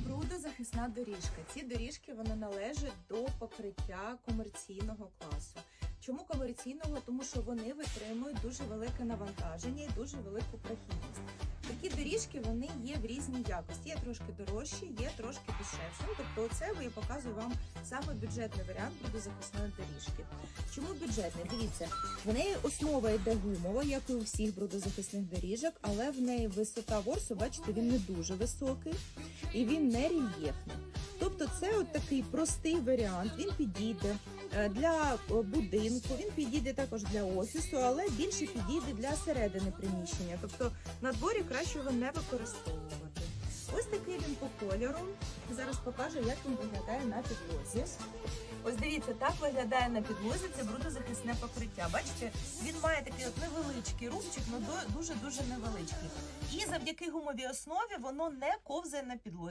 брудозахисна доріжка. Ці доріжки вони належать до покриття комерційного класу. Чому комерційного? Тому що вони витримують дуже велике навантаження і дуже велику прохідність. Такі доріжки вони є в різній якості. Є трошки дорожчі, є трошки Тобто, це я показую вам саме бюджетний варіант брудозахисної доріжки. Чому бюджетний? Дивіться, в неї основа йде гумова, як і у всіх брудозахисних доріжок, але в неї висота ворсу, бачите, він не дуже високий і він не рельєфний. Тобто це от такий простий варіант. Він підійде е, для е, будинку, він підійде також для офісу, але більше підійде для середини приміщення. Тобто на дворі краще його не використовувати. Ось такий він по кольору. Зараз покажу, як він виглядає на підлозі. Ось дивіться, так виглядає на підлозі. Це брудозахисне покриття. Бачите, він має такий от невеличкий рубчик, але дуже дуже невеличкий. І завдяки гумовій основі воно не ковзає на підлозі.